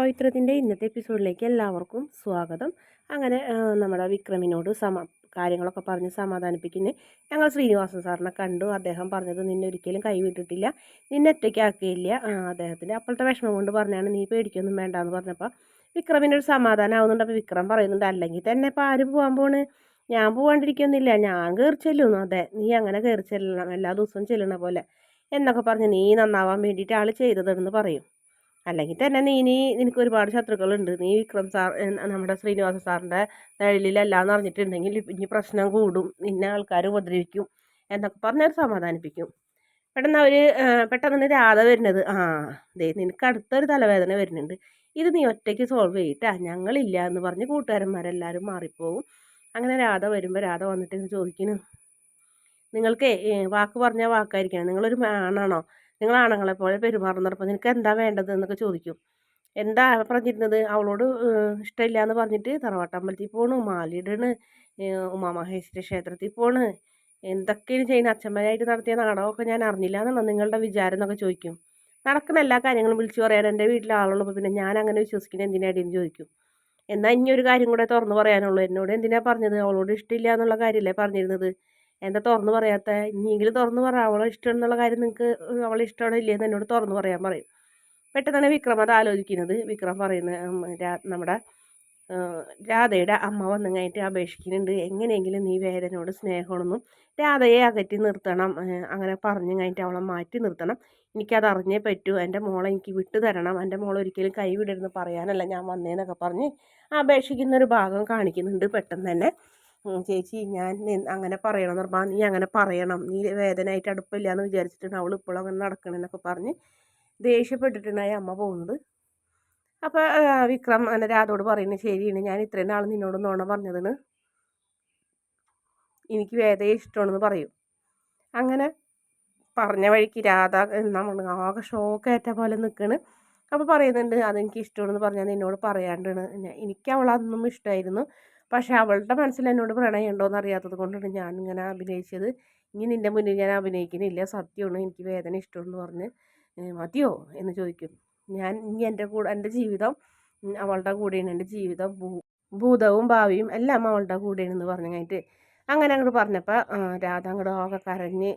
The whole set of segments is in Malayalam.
പവിത്രത്തിന്റെ ഇന്നത്തെ എപ്പിസോഡിലേക്ക് എല്ലാവർക്കും സ്വാഗതം. അങ്ങനെ നമ്മുടെ വിക്രമിനോട് സമ കാര്യങ്ങളൊക്കെ പറഞ്ഞ് സമാധാനിപ്പിക്കുന്നത് ഞങ്ങൾ ശ്രീനിവാസൻ സാറിനെ കണ്ടു. അദ്ദേഹം പറഞ്ഞത് നിന്നെ ഒരിക്കലും കൈവിട്ടിട്ടില്ല. നിന്നെ ഒറ്റയ്ക്കാക്കിയില്ല. അദ്ദേഹത്തിന്റെ അപ്പോഴത്തെ വിഷമം കൊണ്ട് പറഞ്ഞാണ് നീ പേടിക്കൊന്നും വേണ്ട എന്ന് പറഞ്ഞപ്പോൾ വിക്രമിന്റെ ഒരു സമാധാനം ആവുന്നുണ്ട്. അപ്പോൾ വിക്രം പറയുന്നുണ്ട് അല്ലെങ്കിൽ തന്നെ ഇപ്പോൾ ആര് പോകാൻ പോണ്? ഞാൻ പോകാണ്ടിരിക്കുന്നില്ല ഞാൻ കയറി ചെല്ലുന്നു. അതെ നീ അങ്ങനെ കയറി ചെല്ലണം. എല്ലാ ദിവസവും ചെല്ലണ പോലെ എന്നൊക്കെ പറഞ്ഞ് നീ നന്നാവാൻ വേണ്ടിയിട്ട് ആൾ ചെയ്തതെന്ന് പറയും. അല്ലെങ്കിൽ തന്നെ നീ ഇനി നിനക്ക് ഒരുപാട് ശത്രുക്കളുണ്ട്. നീ വിക്രം സാർ നമ്മുടെ ശ്രീനിവാസ സാറിന്റെ നിഴലിലല്ലാന്ന് അറിഞ്ഞിട്ടുണ്ടെങ്കിൽ ഇനി പ്രശ്നം കൂടും. നിന്നെ ആൾക്കാർ ഉപദ്രവിക്കും എന്നൊക്കെ പറഞ്ഞവർ സമാധാനിപ്പിക്കും. പെട്ടെന്ന് അവർ പെട്ടെന്ന് രാധ വരുന്നത്. ആ ദേ നിനക്ക് അടുത്തൊരു തലവേദന വരുന്നുണ്ട്. ഇത് നീ ഒറ്റയ്ക്ക് സോൾവ് ചെയ്തിട്ടാ. ഞങ്ങളില്ല എന്ന് പറഞ്ഞ് കൂട്ടുകാരന്മാരെല്ലാവരും മാറിപ്പോവും. അങ്ങനെ രാധ വരുമ്പോൾ രാധ വന്നിട്ട് ചോദിക്കുന്നു. നിങ്ങൾക്ക് വാക്ക് പറഞ്ഞാൽ വാക്കായിരിക്കണം. നിങ്ങളൊരു ആണാണോ? നിങ്ങൾ ആണുങ്ങളെ പോലെ പെരുമാറുന്നപ്പോൾ നിനക്ക് എന്താ വേണ്ടത് എന്നൊക്കെ ചോദിക്കും. എന്താ പറഞ്ഞിരുന്നത്? അവളോട് ഇഷ്ടമില്ല എന്ന് പറഞ്ഞിട്ട് തറവാട്ടമ്പലത്തിൽ പോണു മാലിടണ് ഉമാമഹേശ്വര ക്ഷേത്രത്തിൽ പോണ്. എന്തൊക്കെയാണ് ചെയ്യുന്നത്? അച്ഛന്മാരായിട്ട് നടത്തിയ നാടകമൊക്കെ ഞാൻ അറിഞ്ഞില്ല എന്നുള്ളത് നിങ്ങളുടെ വിചാരം എന്നൊക്കെ ചോദിക്കും. നടക്കുന്ന എല്ലാ കാര്യങ്ങളും വിളിച്ചു പറയാൻ എന്റെ വീട്ടിലെ ആളുള്ളപ്പോൾ പിന്നെ ഞാൻ അങ്ങനെ വിശ്വസിക്കുന്നത് എന്തിനാടിയെന്ന് ചോദിക്കും. എന്നാൽ ഇനി ഒരു കാര്യം കൂടെ തുറന്നു പറയാനുള്ളൂ. എന്നോട് എന്തിനാണ് പറഞ്ഞത്? അവളോട് ഇഷ്ടമില്ല എന്നുള്ള കാര്യമല്ലേ പറഞ്ഞിരുന്നത്? എന്താ തുറന്നു പറയാത്ത? ഇനിയെങ്കിലും തുറന്നു പറ. അവളെ ഇഷ്ടം എന്നുള്ള കാര്യം നിങ്ങൾക്ക് അവളെ ഇഷ്ടമാണോ ഇല്ലയെന്ന് എന്നോട് തുറന്നു പറയാൻ പറയും. പെട്ടെന്നാണ് വിക്രം അത് ആലോചിക്കുന്നത്. വിക്രം പറയുന്നത് നമ്മുടെ രാധയുടെ അമ്മ വന്നു കഴിഞ്ഞിട്ട് അപേക്ഷിക്കുന്നുണ്ട്. എങ്ങനെയെങ്കിലും നീ വേദനയോട് സ്നേഹമാണെന്നും രാധയെ അകറ്റി നിർത്തണം. അങ്ങനെ പറഞ്ഞു കഴിഞ്ഞിട്ട് അവളെ മാറ്റി നിർത്തണം. എനിക്കത് അറിഞ്ഞേ പറ്റൂ. എന്റെ മോളെ എനിക്ക് വിട്ടു തരണം. എന്റെ മോൾ ഒരിക്കലും കൈവിടരുന്ന് പറയാനല്ല ഞാൻ വന്നേന്നൊക്കെ പറഞ്ഞ് അപേക്ഷിക്കുന്നൊരു ഭാഗം കാണിക്കുന്നുണ്ട് പെട്ടെന്ന് തന്നെ. ചേച്ചി ഞാൻ അങ്ങനെ പറയണം നിർമ്മാ നീ അങ്ങനെ പറയണം. നീ വേദനയായിട്ട് അടുപ്പില്ല എന്ന് വിചാരിച്ചിട്ടാണ് അവൾ ഇപ്പോൾ അങ്ങനെ നടക്കണമെന്നൊക്കെ പറഞ്ഞ് ദേഷ്യപ്പെട്ടിട്ടുണ്ടായി അമ്മ പോകുന്നത് അപ്പോൾ വിക്രം അങ്ങനെ രാധോട് പറയുന്നത് ശരിയാണ് ഞാൻ ഇത്രയും നാൾ നിന്നോട് നോണ പറഞ്ഞതിന് എനിക്ക് വേദയെ ഇഷ്ടമാണെന്ന് പറയും. അങ്ങനെ പറഞ്ഞ വഴിക്ക് രാധ നമ്മൾ ആകെ ഷോക്കേറ്റ പോലെ നിൽക്കണ് അപ്പോൾ പറയുന്നുണ്ട് അതെനിക്ക് ഇഷ്ടമാണെന്ന് പറഞ്ഞാൽ നിന്നോട് പറയാണ്ടാണ്. എനിക്ക് അവളതൊന്നും ഇഷ്ടമായിരുന്നു പക്ഷേ അവളുടെ മനസ്സിൽ എന്നോട് പ്രണയം ഉണ്ടോയെന്ന് അറിയാത്തത് കൊണ്ടാണ് ഞാൻ ഇങ്ങനെ അഭിനയിച്ചത്. ഇനി നിന്റെ മുന്നിൽ ഞാൻ അഭിനയിക്കുന്നില്ല സത്യമാണ്. എനിക്ക് വേദന ഇഷ്ടമെന്ന് പറഞ്ഞ് മതിയോ? എന്ന് ചോദിക്കും. ഞാൻ ഇനി എന്റെ കൂടെ എന്റെ ജീവിതം അവളുടെ കൂടെയാണ്. എന്റെ ജീവിതം ഭൂതവും ഭാവിയും എല്ലാം അവളുടെ കൂടെയാണെന്ന് പറഞ്ഞു കഴിഞ്ഞിട്ട് അങ്ങനെ അങ്ങോട്ട് പറഞ്ഞപ്പോൾ രാധ അങ്ങോട്ട് ആകെ കരഞ്ഞ്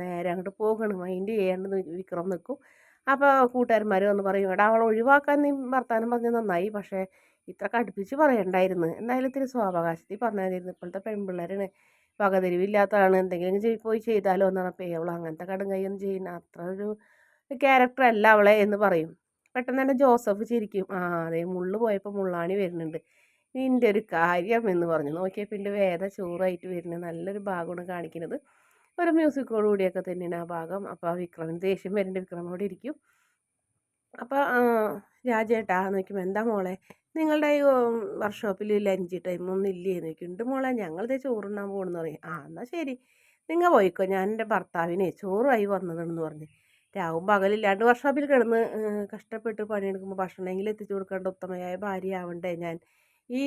നേരെ അങ്ങോട്ട് പോകണം. മൈൻഡ് ചെയ്യേണ്ടത് വിക്രം നിൽക്കും അപ്പോൾ കൂട്ടുകാരന്മാർ വന്ന് പറയും എടാ അവളെ ഒഴിവാക്കാൻ നീ വർത്താനം പറഞ്ഞ നന്നായി പക്ഷേ ഇത്ര കടുപ്പിച്ച് പറയണ്ടായിരുന്നു. എന്തായാലും ഇത്തിരി സ്വാവകാശത്തിൽ പറഞ്ഞായിരുന്നു. ഇപ്പോഴത്തെ പെൺപിള്ളേരാണ് വകതിരിവില്ലാത്തതാണ്. എന്തെങ്കിലും പോയി ചെയ്താലോ എന്ന് പറഞ്ഞപ്പോൾ അവൾ അങ്ങനത്തെ കടം കൈയൊന്നും ചെയ്യുന്ന അത്ര ഒരു ക്യാരക്ടർ അല്ല അവളെ എന്ന് പറയും. പെട്ടെന്ന് തന്നെ ജോസഫ് ചിരിക്കും. ആ അതെ മുള്ളു പോയപ്പോൾ മുള്ളാണി വരുന്നുണ്ട്. നിന്റെ ഒരു കാര്യം എന്ന് പറഞ്ഞു. നോക്കിയപ്പോൾ പിന്നെ വേദ ചോറായിട്ട് വരുന്നത് നല്ലൊരു ഭാഗമാണ് കാണിക്കുന്നത്. ഒരു മ്യൂസിക്കോട് കൂടിയൊക്കെ തന്നെയാണ് ആ ഭാഗം. അപ്പോൾ ആ വിക്രമിന് ദേഷ്യം വരേണ്ട വിക്രമോടെ ഇരിക്കും. അപ്പോൾ രാജേട്ടാ നോക്കുമ്പോൾ എന്താ മോളെ? നിങ്ങളുടെ ഈ വർക്ക്ഷോപ്പിൽ ലഞ്ച് ടൈം ഒന്നും ഇല്ലേ? എന്ന് ഉണ്ട് മോളെ ഞങ്ങളിതേ ചോറുണ്ണാൻ പോകണമെന്ന് പറയും. ആ എന്നാൽ ശരി. നിങ്ങൾ പോയിക്കോ. ഞാൻ എന്റെ ഭർത്താവിനെ ചോറായി വന്നതെന്ന് പറഞ്ഞ്. രാവും പകലില്ലാണ്ട് വർക്ക്ഷോപ്പിൽ കിടന്ന് കഷ്ടപ്പെട്ട് പണിയെടുക്കുമ്പോൾ ഭക്ഷണമെങ്കിലും എത്തിച്ചു കൊടുക്കേണ്ട ഉത്തമയായ ഭാര്യയാവണ്ടേ ഞാൻ. ഈ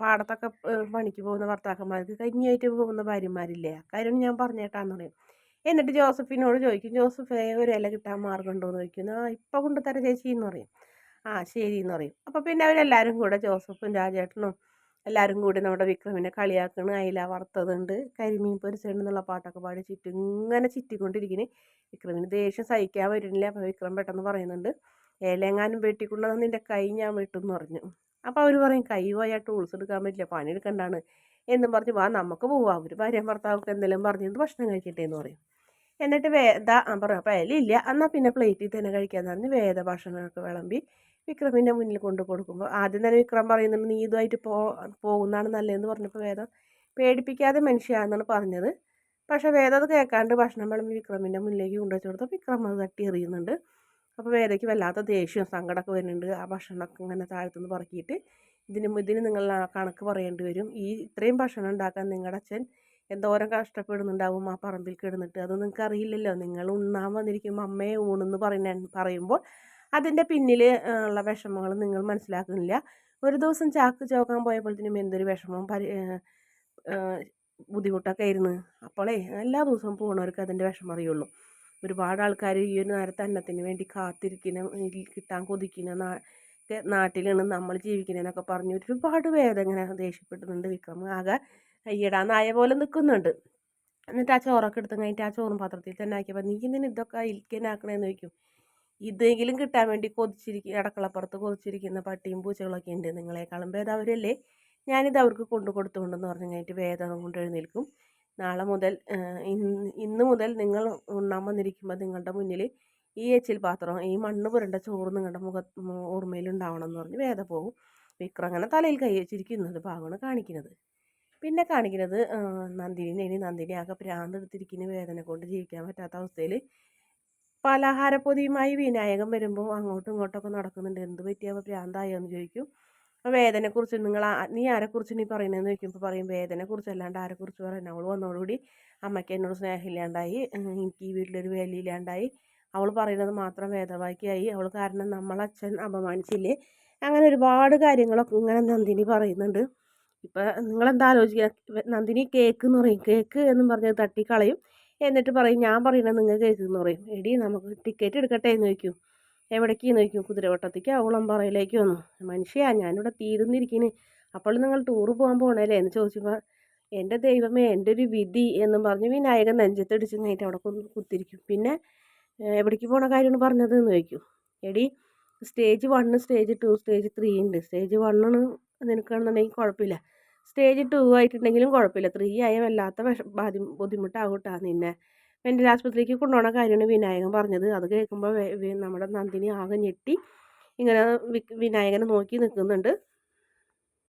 പാടത്തൊക്കെ പണിക്ക് പോകുന്ന ഭർത്താക്കന്മാർക്ക് കഞ്ഞിയായിട്ട് പോകുന്ന ഭാര്യമാരില്ലേ? അക്കാര്യം ഞാൻ പറഞ്ഞേട്ടാന്ന് പറയും. എന്നിട്ട് ജോസഫിനോട് ചോദിക്കും ജോസഫ് ഒരു ഇല കിട്ടാൻ മാർഗമുണ്ടോ എന്ന് ചോദിക്കുന്നു ആ ഇപ്പം കൊണ്ടുതരാം ചേച്ചി എന്ന് പറയും. ആ ശരി എന്ന് പറയും. അപ്പോൾ പിന്നെ അവരെല്ലാവരും കൂടെ ജോസഫും രാജേട്ടനും എല്ലാവരും കൂടി നമ്മുടെ വിക്രമിനെ കളിയാക്കണ്. അയില വറുത്തതുണ്ട് കരിമീൻ പൊരിച്ചുണ്ട് എന്നുള്ള പാട്ടൊക്കെ പാടി ചുറ്റും ഇങ്ങനെ ചുറ്റിക്കൊണ്ടിരിക്കുന്നു വിക്രമിന് ദേഷ്യം സഹിക്കാൻ വരുന്നില്ല അപ്പോൾ വിക്രം പെട്ടെന്ന് പറയുന്നുണ്ട് ഏലെങ്ങാനും വെട്ടിക്കൊണ്ടത് നിന്റെ കൈ ഞാൻ വെട്ടുമെന്ന് പറഞ്ഞു. അപ്പോൾ അവർ പറയും കൈ ടൂൾസ് എടുക്കാൻ പറ്റില്ല പണിയെടുക്കണ്ടാണ് എന്നും പറഞ്ഞ് വാ നമുക്ക് പോവാം. അവർ ഭാര്യ ഭർത്താവൊക്കെ എന്തെങ്കിലും പറഞ്ഞിട്ട് ഭക്ഷണം കഴിക്കട്ടെ? എന്ന് പറയും. എന്നിട്ട് വേദ പറഞ്ഞു അപ്പോൾ ഇല്ല. എന്നാൽ പിന്നെ പ്ലേറ്റിൽ തന്നെ കഴിക്കാമെന്ന് പറഞ്ഞ് വേദ ഭക്ഷണമൊക്കെ വിളമ്പി വിക്രമിന്റെ മുന്നിൽ കൊണ്ടു കൊടുക്കുമ്പോൾ ആദ്യം തന്നെ വിക്രം പറയുന്നുണ്ട് നീ ഇതുമായിട്ട് പോ പോകുന്നതാണ് നല്ലതെന്ന് പറഞ്ഞപ്പോൾ വേദം പേടിപ്പിക്കാതെ മനുഷ്യയാണെന്നാണ് പറഞ്ഞത്. പക്ഷേ വേദം അത് കേൾക്കാണ്ട് ഭക്ഷണം വിളമ്പി വിക്രമിന്റെ മുന്നിലേക്ക് കൊണ്ടുവച്ച് കൊടുത്തപ്പോൾ വിക്രം അത് തട്ടി എറിയുന്നുണ്ട്. അപ്പോൾ വേദയ്ക്ക് വല്ലാത്ത ദേഷ്യവും സങ്കടമൊക്കെ വരുന്നുണ്ട്. ആ ഭക്ഷണമൊക്കെ ഇങ്ങനെ താഴ്ത്തുനിന്ന് പറക്കിയിട്ട് ഇതിന് ഇതിന് നിങ്ങൾ കണക്ക് പറയേണ്ടി വരും. ഈ ഇത്രയും ഭക്ഷണം ഉണ്ടാക്കാൻ നിങ്ങളുടെ അച്ഛൻ എന്തോരം കഷ്ടപ്പെടുന്നുണ്ടാവും ആ പറമ്പിൽ കിടന്നിട്ട്. അത് നിങ്ങൾക്ക് അറിയില്ലല്ലോ. നിങ്ങൾ ഉണ്ണാൻ വന്നിരിക്കുമ്പോൾ അമ്മയെ ഊണെന്ന് പറയുന്ന പറയുമ്പോൾ അതിന്റെ പിന്നിൽ ഉള്ള വിഷമങ്ങൾ നിങ്ങൾ മനസ്സിലാക്കുന്നില്ല. ഒരു ദിവസം ചാക്ക് ചോക്കാൻ പോയപ്പോഴത്തേനും എന്തൊരു വിഷമം പരി ബുദ്ധിമുട്ടൊക്കെ ആയിരുന്നു. അപ്പോളേ എല്ലാ ദിവസവും പോകുന്നവർക്ക് അതിന്റെ വിഷമം അറിയുള്ളൂ. ഒരുപാട് ആൾക്കാർ ഈ ഒരു നേരത്തെ അന്നത്തിന് വേണ്ടി കാത്തിരിക്കുന്ന കിട്ടാൻ കൊതിക്കുന്ന നാ നാട്ടിലാണ് നമ്മൾ ജീവിക്കുന്നതെന്നൊക്കെ പറഞ്ഞ് ഒരുപാട് പേര് ഇങ്ങനെ ദേഷ്യപ്പെടുന്നുണ്ട് വിക്രം. ആകെ നായ പോലെ നിൽക്കുന്നുണ്ട് എന്നിട്ട് ആ ചോറൊക്കെ എടുത്ത് കഴിഞ്ഞിട്ട് ആ ചോറും പാത്രത്തിൽ തന്നെ ആക്കിയപ്പോൾ നീ ഇങ്ങനെ ഇതൊക്കെ ഇരിക്കാനാക്കണേന്ന് ചോദിക്കും. ഇതെങ്കിലും കിട്ടാൻ വേണ്ടി കൊതിച്ചിരിക്കും അടക്കളപ്പുറത്ത് കൊതിച്ചിരിക്കുന്ന പട്ടിയും പൂച്ചകളൊക്കെ ഉണ്ട്. നിങ്ങളെക്കാളും ഭേദം അവരല്ലേ ഞാനിത് അവർക്ക് കൊണ്ടു കൊടുത്തുകൊണ്ടെന്ന് പറഞ്ഞു കഴിഞ്ഞിട്ട് വേദന കൊണ്ട് എഴുന്നേൽക്കും. നാളെ മുതൽ ഇന്ന് മുതൽ നിങ്ങൾ ഉണ്ണാൻ വന്നിരിക്കുമ്പോൾ നിങ്ങളുടെ മുന്നിൽ ഈ എച്ചിൽ പാത്രം ഈ മണ്ണ് പുരണ്ട ചോറ് നിങ്ങളുടെ മുഖ ഓർമ്മയിൽ ഉണ്ടാവണം എന്ന് പറഞ്ഞ് വേദ പോകും വിക്രം അങ്ങനെ തലയിൽ കൈ വെച്ചിരിക്കുന്നത് ഭാഗമാണ് കാണിക്കുന്നത്. പിന്നെ കാണിക്കുന്നത് നന്ദിനി ഇനി നന്ദിനി ആകെ പ്രാന്തെടുത്തിരിക്കുന്ന വേദന കൊണ്ട് ജീവിക്കാൻ പറ്റാത്ത അവസ്ഥയിൽ. പലഹാരപ്പൊതിയുമായി വിനായകൻ വരുമ്പോൾ അങ്ങോട്ടും ഇങ്ങോട്ടൊക്കെ നടക്കുന്നുണ്ട്. എന്ത് പറ്റിയാൽ പ്രാന്തായോ എന്ന് ചോദിക്കും. അപ്പോൾ വേദനയെക്കുറിച്ച് നിങ്ങൾ നീ ആരെക്കുറിച്ച് നീ പറയുന്നതെന്ന് ചോദിക്കുമ്പോൾ പറയും വേദനയെക്കുറിച്ച് അല്ലാണ്ട് ആരെക്കുറിച്ച് പറയുന്നത് അവൾ വന്നതോടുകൂടി അമ്മയ്ക്ക് എന്നോട് സ്നേഹമില്ലാണ്ടായി എനിക്ക് ഈ വീട്ടിലൊരു വിലയില്ലാണ്ടായി. അവൾ പറയുന്നത് മാത്രം വേദവാക്കിയായി അവൾ കാരണം നമ്മളച്ഛൻ അപമാനിച്ചില്ലേ? അങ്ങനെ ഒരുപാട് കാര്യങ്ങളൊക്കെ ഇങ്ങനെ നന്ദിനി പറയുന്നുണ്ട്. ഇപ്പം നിങ്ങളെന്താ ആലോചിക്കുക നന്ദിനി കേക്ക് എന്ന് പറയും. കേക്ക് എന്നും പറഞ്ഞ് തട്ടിക്കളയും. എന്നിട്ട് പറയും ഞാൻ പറയുന്നത് നിങ്ങൾ കേക്ക് എന്ന് പറയും. എടി നമുക്ക് ടിക്കറ്റ് എടുക്കട്ടെ എന്ന് ചോദിക്കും. എവിടേക്ക് നോക്കി കുതിരവട്ടത്തേക്ക്? പറയിലേക്ക് വന്നു. മനുഷ്യ ഞാനിവിടെ തീരുന്നിരിക്കുന്നു അപ്പോൾ നിങ്ങൾ ടൂറ് പോകാൻ പോകണല്ലേ എന്ന് ചോദിച്ചപ്പോൾ എന്റെ ദൈവമേ എന്റെ ഒരു വിധി എന്നും പറഞ്ഞ് വിനായകൻ നെഞ്ചത്തടിച്ച് കഴിഞ്ഞിട്ട് അവിടെ കുത്തിരിക്കും. പിന്നെ എവിടേക്ക് പോകണ കാര്യമാണ് പറഞ്ഞത്? എന്ന് ചോദിക്കും. എടി stage one stage two stage three ഉണ്ട്. സ്റ്റേജ് വണ്ണാണ് നിനക്കാണെന്നുണ്ടെങ്കിൽ കുഴപ്പമില്ല. സ്റ്റേജ് ടു ആയിട്ടുണ്ടെങ്കിലും കുഴപ്പമില്ല. ത്രീ ആയ വല്ലാത്ത വിഷ ബാധി ബുദ്ധിമുട്ടാകൂട്ടാ നിന്നെ. മെന്റൽ ആശുപത്രിക്ക് കൊണ്ടുപോകണ കാര്യമാണ് വിനായകൻ പറഞ്ഞത്. അത് കേൾക്കുമ്പോൾ നമ്മുടെ നന്ദിനി ആകെ ഞെട്ടി. ഇങ്ങനെ വിനായകനെ നോക്കി നിൽക്കുന്നുണ്ട്